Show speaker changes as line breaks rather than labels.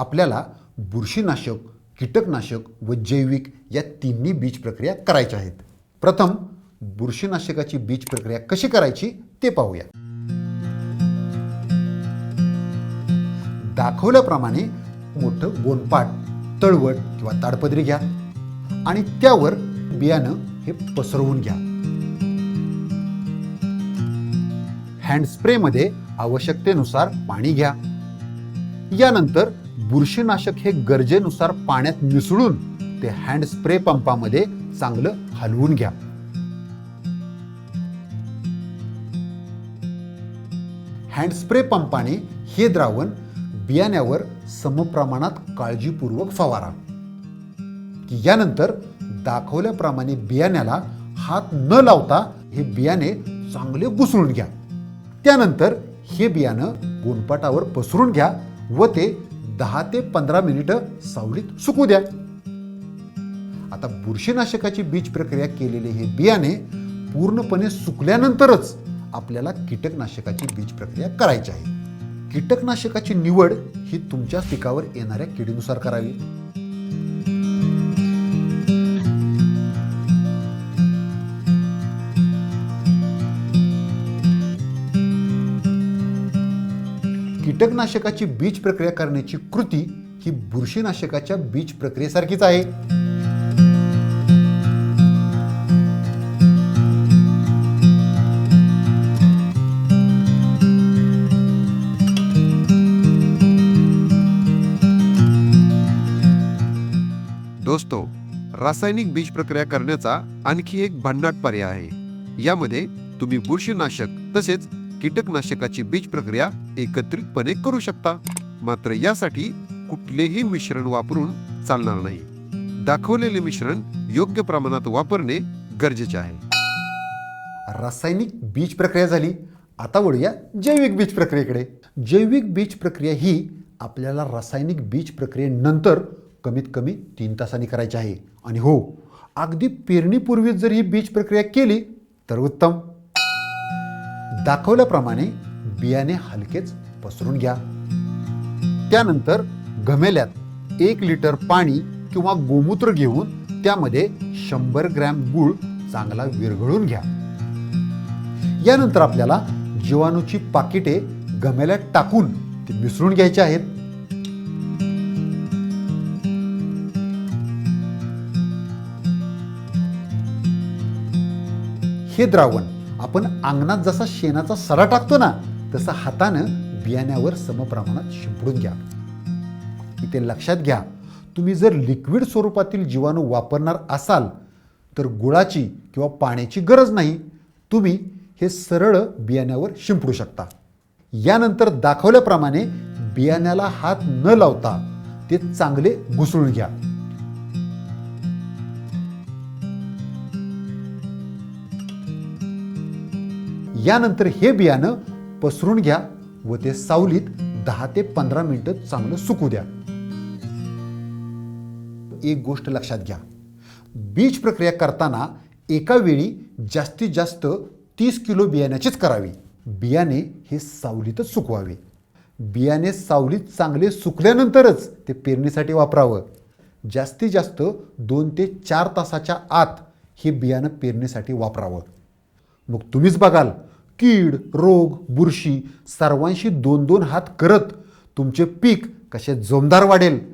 आपल्याला बुरशीनाशक कीटकनाशक व जैविक या तिन्ही बीज प्रक्रिया करायच्या आहेत. प्रथम बुरशीनाशकाची बीज प्रक्रिया कशी करायची ते पाहूया. दाखवल्याप्रमाणे मोठं गोनपाट तळवट किंवा ताडपदरी घ्या आणि त्यावर बियाणं हे पसरवून घ्या. हँड स्प्रेमध्ये आवश्यकतेनुसार पाणी घ्या. यानंतर बुरशीनाशक हे गरजेनुसार पाण्यात मिसळून ते हँड स्प्रे पंपामध्ये चांगलं हलवून घ्या. हँड स्प्रे पंपाने हे द्रावण बियाण्यावर समप्रमाणात काळजीपूर्वक फवारा. यानंतर दाखवल्याप्रमाणे बियाण्याला हात न लावता हे बियाणे चांगले घुसळून घ्या. त्यानंतर हे बियाणं गोनपाटावर पसरून घ्या व ते दहा ते पंधरा मिनिटं सावलीत सुकू द्या. आता बुरशीनाशकाची बीज प्रक्रिया केलेले हे बियाणे पूर्णपणे सुकल्यानंतरच आपल्याला कीटकनाशकाची बीज प्रक्रिया करायची आहे. कीटकनाशकाची निवड ही तुमच्या पिकावर येणाऱ्या किडीनुसार करावी. कीटकनाशकाची बीज प्रक्रिया करण्याची कृती ही बुरशीनाशकाच्या बीज प्रक्रियेसारखीच आहे.
दोस्तो रासायनिक बीज प्रक्रिया करण्याचा आणखी एक भन्नाट पर्याय आहे. यामध्ये तुम्ही बुरशीनाशक तसेच कीटकनाशकाची बीज प्रक्रिया एकत्रितपणे करू शकता. मात्र यासाठी कुठलेही मिश्रण वापरून चालणार नाही. दाखवलेले मिश्रण योग्य प्रमाणात वापरणे गरजेचे आहे.
रासायनिक बीज प्रक्रिया झाली. आता वळूया जैविक बीज प्रक्रियेकडे. जैविक बीज प्रक्रिया ही आपल्याला रासायनिक बीज प्रक्रियेनंतर कमीत कमी तीन तासांनी करायची आहे. आणि हो अगदी पेरणीपूर्वीच जर ही बीज प्रक्रिया केली तर उत्तम. दाखवल्याप्रमाणे बियाणे हलकेच पसरून घ्या. त्यानंतर घमेल्यात एक लिटर पाणी किंवा गोमूत्र घेऊन त्यामध्ये शंभर ग्रॅम गूळ चांगला विरघळून घ्या. यानंतर आपल्याला जीवाणूची पाकिटे गमेल्यात टाकून ते मिसळून घ्यायचे आहेत. हे द्रावण आपण अंगणात जसा शेणाचा सडा टाकतो ना तसा हातानं बियाण्यावर समप्रमाणात शिंपडून घ्या. इथे लक्षात घ्या तुम्ही जर लिक्विड स्वरूपातील जीवाणू वापरणार असाल तर गुळाची किंवा पाण्याची गरज नाही. तुम्ही हे सरळ बियाण्यावर शिंपडू शकता. यानंतर दाखवल्याप्रमाणे बियाण्याला हात न लावता ते चांगले घुसळून घ्या. यानंतर हे बियाणं पसरून घ्या व ते सावलीत दहा ते पंधरा मिनिटं चांगलं सुकू द्या. एक गोष्ट लक्षात घ्या. बीज प्रक्रिया करताना एका वेळी जास्तीत जास्त तीस किलो बियाण्याचीच करावी. बियाणे हे सावलीतच सुकवावे. बियाणे सावलीत चांगले सुकल्यानंतरच ते पेरणीसाठी वापरावं. जास्तीत जास्त दोन ते चार तासाच्या आत हे बियाणं पेरणीसाठी वापरावं. मग तुम्हीच बघाल कीड रोग बुरशी सर्वांशी दोन दोन हात करत तुमचे पीक कसे जोमदार वाढेल.